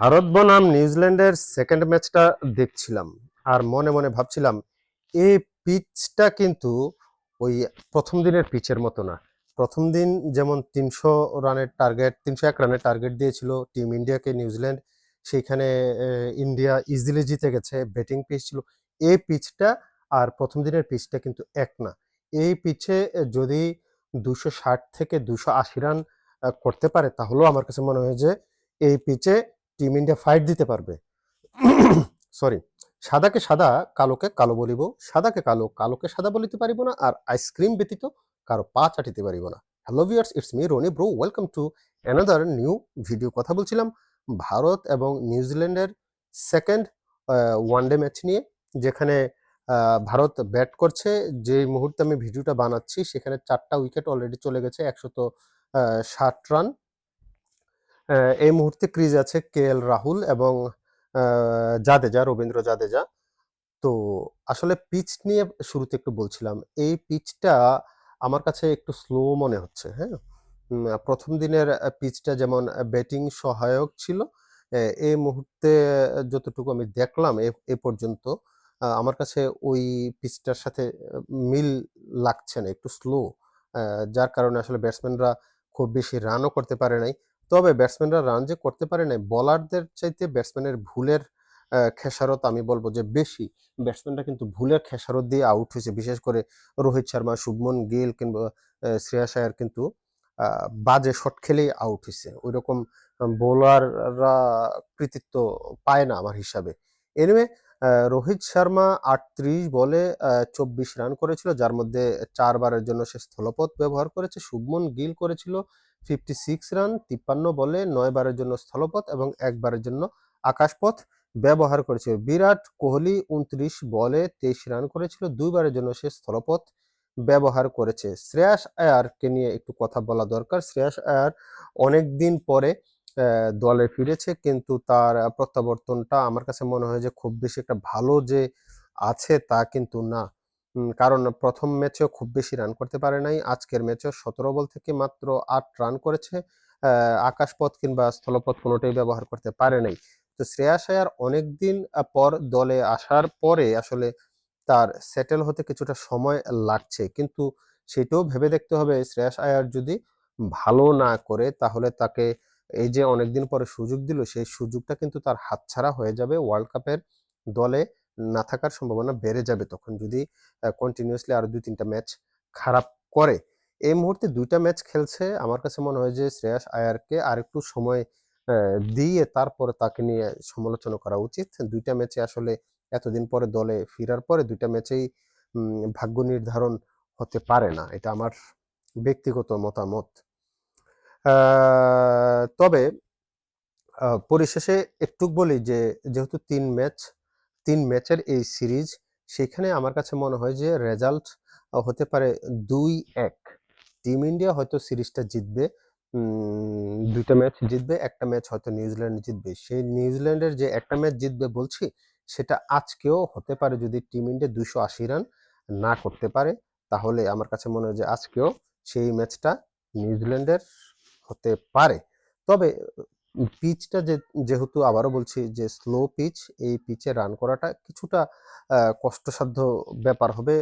ভারত বনাম নিউজিল্যান্ডের সেকেন্ড ম্যাচটা দেখছিলাম আর মনে মনে ভাবছিলাম, এই পিচটা কিন্তু ওই প্রথম দিনের পিচের মতো না। প্রথম দিন যেমন তিনশো রানের টার্গেট তিনশো এক রানের টার্গেট দিয়েছিল টিম ইন্ডিয়াকে নিউজিল্যান্ড, সেইখানে ইন্ডিয়া ইজিলি জিতে গেছে ব্যাটিং পিচ ছিল। এই পিচটা আর প্রথম দিনের পিচটা কিন্তু এক না। এই পিচে যদি দুশো ষাট থেকে দুশো আশি রান করতে পারে, তাহলেও আমার কাছে মনে হয় যে এই পিচে টিম ইন্ডিয়া ফাইট দিতে পারবে। সরি সাদাকে সাদা, কালোকে কালো বলিব। সাদাকে কালো, কালোকে সাদা বলিতে পারিব না। আর আইসক্রিম ব্যতীত কারও পা চাটিতে পারিব না। Hello viewers it's me Roni bro welcome to another new video কথা বলছিলাম ভারত এবং নিউজিল্যান্ডের সেকেন্ড ওয়ানডে ম্যাচ নিয়ে, যেখানে ভারত ব্যাট করছে। যে মুহূর্তে আমি ভিডিওটা বানাচ্ছি, সেখানে চারটা উইকেট অলরেডি চলে গেছে, একশত ষাট রান এই মুহূর্তে ক্রিজ আছে কে এল রাহুল এবং জাদেজা, রবীন্দ্র জাদেজা। তো আসলে পিচ নিয়ে শুরুতে একটু বলছিলাম, এই পিচটা আমার কাছে একটু স্লো মনে হচ্ছে হ্যাঁ? প্রথম দিনের পিচটা যেমন ব্যাটিং সহায়ক ছিল এই মুহূর্তে যতটুকু আমি দেখলাম, এ পর্যন্ত আমার কাছে ওই পিচটার সাথে মিল লাগছে না, একটু স্লো যার কারণে আসলে ব্যাটসম্যানরা খুব বেশি রানও করতে পারে নাই। তবে ব্যাটসম্যানরা রান যে করতে পারে নাই বলারদের চাইতে ব্যাটসম্যানের ভুলের খেসারত আমি বলব যে বেশি। ব্যাটসম্যানরা কিন্তু ভুলের খেসারত দিয়ে আউট হয়েছে। বিশেষ করে রোহিত শর্মা, শুভমন গিল কিংবা শ্রেয়া সায়ার কিন্তু বাজে শট খেলেই আউট হয়েছে। ওই রকম বোলাররা কৃতিত্ব পায় না আমার হিসাবে। এনিওয়ে রোহিত শর্মা আটত্রিশ বলে চব্বিশ রান করেছিল, যার মধ্যে চারবারের জন্য সে স্থলপথ ব্যবহার করেছে। শুভমন গিল করেছিল ফিফটি সিক্স রান, তিপ্পান্ন বলে নয় বারের জন্য স্থলপথ এবং একবারের জন্য আকাশপথ ব্যবহার করেছিল বিরাট কোহলি উনত্রিশ বলে, তেইশ রান করেছিল, দুইবারের জন্য সে স্থলপথ ব্যবহার করেছে। শ্রেয়াস আয়ারকে নিয়ে একটু কথা বলা দরকার। শ্রেয়াস আয়ার অনেক দিন পরে দলে ফিরেছে, কিন্তু তার প্রত্যাবর্তনটা আমার কাছে মনে হয় যে খুব বেশি একটা ভালো যে আছে তা কিন্তু না। কারণ প্রথম ম্যাচেও খুব বেশি রান করতে পারে নাই। আজকের ম্যাচেও সতেরো বল থেকে মাত্র আট রান করেছে। আকাশপথ কিংবা স্থলপথ কোনোটাই ব্যবহার করতে পারে নাই। তো শ্রেয়াস আয়ার অনেকদিন পর দলে আসার পরে আসলে তার সেটেল হতে কিছুটা সময় লাগছে। কিন্তু সেটাও ভেবে দেখতে হবে শ্রেয়াস আয়ার যদি ভালো না করে তাহলে তাকে এই যে অনেকদিন পরে সুযোগ দিল, সেই সুযোগটা কিন্তু তার হাতছাড়া হয়ে যাবে। ওয়ার্ল্ড কাপের দলে না থাকার সম্ভাবনা বেড়ে যাবে তখন। যদি কন্টিনিউয়াসলি আরও দুই, তিনটা ম্যাচ খারাপ করে। এই মুহূর্তে দুইটা ম্যাচ খেলছে। আমার কাছে মনে হয় যে শ্রেয়াস আয়ারকে আরেকটু সময় দিয়ে তারপরে তাকে নিয়ে সমালোচনা করা উচিত। দুইটা ম্যাচে আসলে এতদিন পরে দলে ফেরার পরে দুইটা ম্যাচেই ভাগ্য নির্ধারণ হতে পারে না। এটা আমার ব্যক্তিগত মতামত। তবে পরিশেষে একটু বলি যে, যেহেতু তিন ম্যাচ, তিন ম্যাচের এই সিরিজ, সেখানে আমার কাছে মনে হয় যে, রেজাল্ট হতে পারে দুই এক। টিম ইন্ডিয়া হয়তো সিরিজটা জিতবে দুইটা ম্যাচ জিতবে, একটা ম্যাচ হয়তো নিউজিল্যান্ড জিতবে। সেই নিউজিল্যান্ডের যে একটা ম্যাচ জিতবে বলছি, সেটা আজকেও হতে পারে যদি টিম ইন্ডিয়া দুশো আশি রান না করতে পারে, তাহলে আমার কাছে মনে হয় যে, আজকেও সেই ম্যাচটা নিউজিল্যান্ডের হতে পারে। তবে পিচটা যে যেহেতু আবারও বলছি যে স্লো পিচ এই পিচে রান করাটা কিছুটা কষ্টসাধ্য ব্যাপার হবে।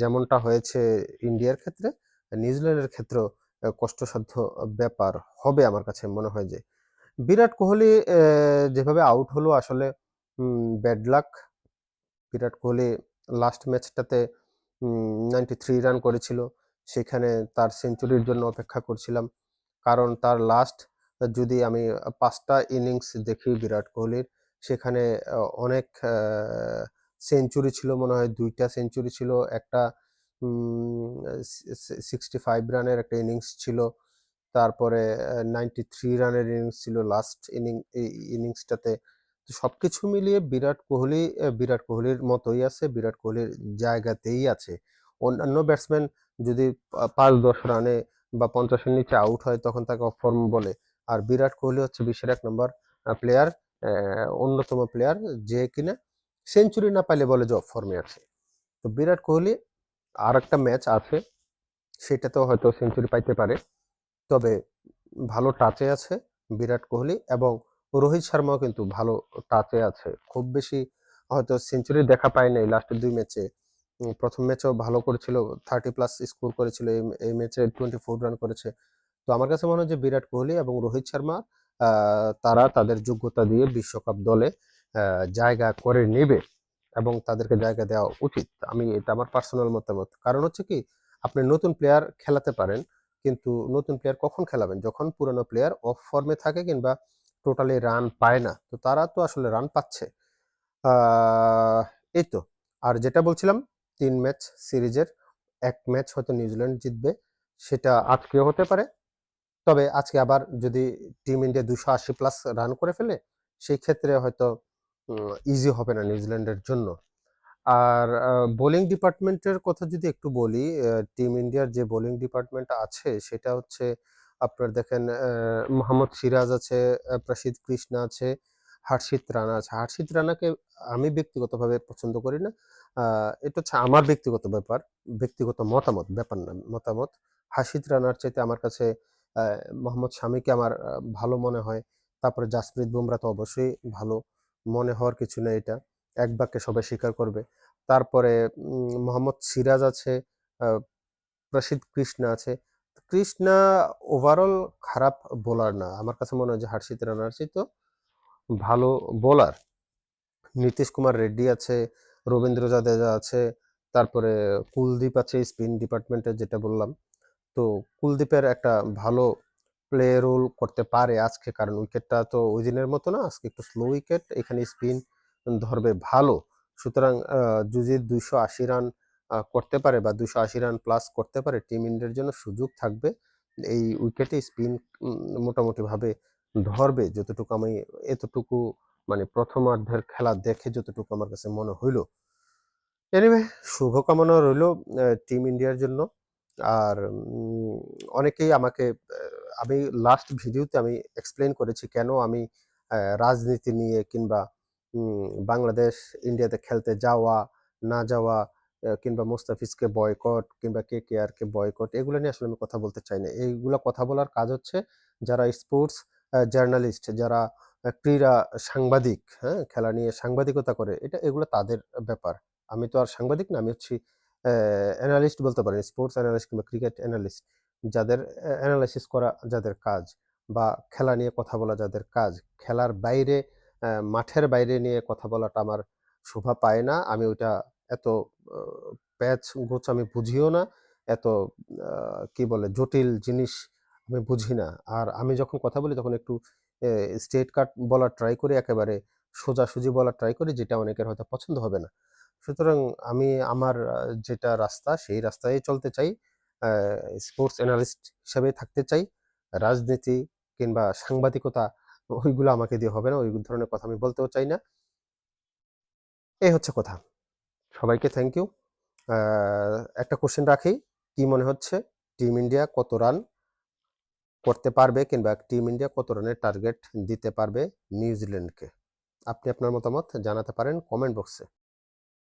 যেমনটা হয়েছে ইন্ডিয়ার ক্ষেত্রে নিউজিল্যান্ডের ক্ষেত্রেও কষ্টসাধ্য ব্যাপার হবে আমার কাছে মনে হয় যে। বিরাট কোহলি যেভাবে আউট হলো আসলে bad luck Virat Kohli last ম্যাচটাতে ninety three run করেছিল। সেখানে তার সেঞ্চুরির জন্য অপেক্ষা করছিলাম। কারণ তার লাস্ট যদি আমি পাঁচটা ইনিংস দেখি বিরাট কোহলির, সেখানে অনেক সেঞ্চুরি ছিল মনে হয়, দুইটা সেঞ্চুরি ছিল, একটা সিক্সটি ফাইভ রানের একটা ইনিংস ছিল, তারপরে নাইনটি থ্রি রানের ইনিংস ছিল লাস্ট ইনিং ইনিংসটাতে সব কিছু মিলিয়ে বিরাট কোহলি বিরাট কোহলির মতোই আছে, বিরাট কোহলির জায়গাতেই আছে। অন্যান্য ব্যাটসম্যান যদি পাঁচ দশ রানে বা পঞ্চাশের নিচে আউট হয়, তখন তাকে অফ ফর্ম বলে। আর বিরাট কোহলি হচ্ছে বিশ্বের এক নম্বর প্লেয়ার অন্যতম প্লেয়ার যে কিনা সেঞ্চুরি না পাইলে বলে যে ফর্মে আছে। তো বিরাট কোহলি আর একটা ম্যাচ আছে সেটাতেও হয়তো সেঞ্চুরি পাইতে পারে। তবে ভালো টাচে আছে বিরাট কোহলি এবং রোহিত শর্মাও কিন্তু ভালো টাচে আছে। খুব বেশি হয়তো সেঞ্চুরি দেখা পায় নাই লাস্টের দুই ম্যাচে প্রথম ম্যাচেও ভালো করেছিল থার্টি প্লাস স্কোর করেছিল, এই ম্যাচে টোয়েন্টি ফোর রান করেছে। তো আমার কাছে মনে হয় যে বিরাট কোহলি এবং রোহিত শর্মা তারা তাদের যোগ্যতা দিয়ে বিশ্বকাপ দলে জায়গা করে নেবে এবং তাদেরকে জায়গা দেওয়া উচিত। আমি এটা আমার পার্সোনাল মতামত। কারণ হচ্ছে কি, আপনি নতুন প্লেয়ার খেলাতে পারেন, কিন্তু নতুন প্লেয়ার কখন খেলাবেন? যখন পুরনো প্লেয়ার অফ ফর্মে থাকে কিংবা টোটালি রান পায় না, তো তারা তো আসলে রান পাচ্ছে। এই তো। আর যেটা বলছিলাম, তিন ম্যাচ সিরিজের, এক ম্যাচ হয়তো নিউজিল্যান্ড জিতবে, সেটা আজকেও হতে পারে তবে আজকে আবার যদি টিম ইন্ডিয়া দুশো আশি প্লাস রান করে ফেলে, সেই ক্ষেত্রে হয়তো ইজি হবে না নিউজিল্যান্ডের জন্য। আর বোলিং ডিপার্টমেন্টের কথা যদি একটু বলি টিম ইন্ডিয়ার যে বোলিং ডিপার্টমেন্ট আছে, সেটা হচ্ছে আপনার দেখেন মোহাম্মদ সিরাজ আছে প্রসিদ্ধ কৃষ্ণা আছে, হর্ষিত রানা আছে। হর্ষিত রানাকে আমি ব্যক্তিগতভাবে পছন্দ করি না। এটা হচ্ছে আমার ব্যক্তিগত ব্যাপার, ব্যক্তিগত মতামত, ব্যাপার না, মতামত। হাসিদ রানার চাইতে আমার কাছে মোহাম্মদ শামিকে আমার ভালো মনে হয়। তারপরে জাসপ্রীত বুমরা তো অবশ্যই ভালো। মনে হওয়ার কিছু নেই এটা। এক বাক্যে সবাই স্বীকার করবে। তারপরে মোহাম্মদ সিরাজ আছে প্রসিদ্ধ কৃষ্ণা আছে। কৃষ্ণা ওভারঅল খারাপ বোলার না। আমার কাছে মনে হয় যে হার্ষিত রানার চেয়ে তো ভালো বোলার নীতিশ কুমার রেড্ডি আছে, রবীন্দ্র জাদেজা আছে, তারপরে কুলদীপ আছে স্পিন ডিপার্টমেন্টের যেটা বললাম। তো কুলদীপের একটা ভালো প্লে রোল করতে পারে আজকে। কারণ উইকেটটা তো ওই দিনের মতো না, আজকে একটু স্লো উইকেট এখানে স্পিন ধরবে ভালো। সুতরাং যদি দুইশো আশি রান করতে পারে বা দুশো আশি রান প্লাস করতে পারে টিম ইন্ডিয়ার জন্য সুযোগ থাকবে। এই উইকেটে স্পিন মোটামুটিভাবে ধরবে। যতটুকু আমি এতটুকু মানে প্রথমার্ধের খেলা দেখে যতটুকু আমার কাছে মনে হইল। এনিওয়ে শুভকামনা রইল টিম ইন্ডিয়ার জন্য। আর অনেকেই আমাকে আমি লাস্ট ভিডিওতে আমি এক্সপ্লেন করেছি কেন আমি রাজনীতি নিয়ে কিংবা বাংলাদেশ ইন্ডিয়াতে খেলতে যাওয়া, না যাওয়া কিংবা মুস্তাফিজকে বয়কট কিংবা কে কে আর কে বয়কট এগুলো নিয়ে আসলে আমি কথা বলতে চাই না। এইগুলো কথা বলার কাজ হচ্ছে যারা স্পোর্টস জার্নালিস্ট যারা ক্রীড়া সাংবাদিক হ্যাঁ খেলা নিয়ে সাংবাদিকতা করে, এটা, এগুলো তাদের ব্যাপার। আমি তো আর সাংবাদিক না, আমি হচ্ছি অ্যানালিস্ট বলতে পারেন স্পোর্টস অ্যানালিস্ট কিংবা ক্রিকেট অ্যানালিস্ট যাদের অ্যানালাইসিস করা যাদের কাজ বা খেলা নিয়ে কথা বলা যাদের কাজ, খেলার বাইরে মাঠের বাইরে নিয়ে কথা বলাটা আমার শোভা পায় না। আমি ওইটা এত প্যাচ গোছ আমি বুঝিও না, এত কি বলে, জটিল জিনিস আমি বুঝি না। আর আমি যখন কথা বলি তখন একটু স্টেট কাট বলার ট্রাই করি, একেবারে সোজাসুজি বলার ট্রাই করি, যেটা অনেকের হয়তো পছন্দ হবে না। সুতরাং আমি আমার যেটা রাস্তা সেই রাস্তায় চলতে চাই। স্পোর্টস অ্যানালিস্ট হিসেবে থাকতে চাই। রাজনীতি কিংবা সাংবাদিকতা ওইগুলো আমাকে দিয়ে হবে না, ওই ধরনের কথা আমি বলতেও চাই না। এই হচ্ছে কথা। সবাইকে থ্যাংক ইউ একটা কোশ্চেন রাখি, কি মনে হচ্ছে? টিম ইন্ডিয়া কত রান করতে পারবে কিংবা টিম ইন্ডিয়া কত রানের টার্গেট দিতে পারবে নিউজিল্যান্ডকে? আপনি আপনার মতামত জানাতে পারেন কমেন্ট বক্সে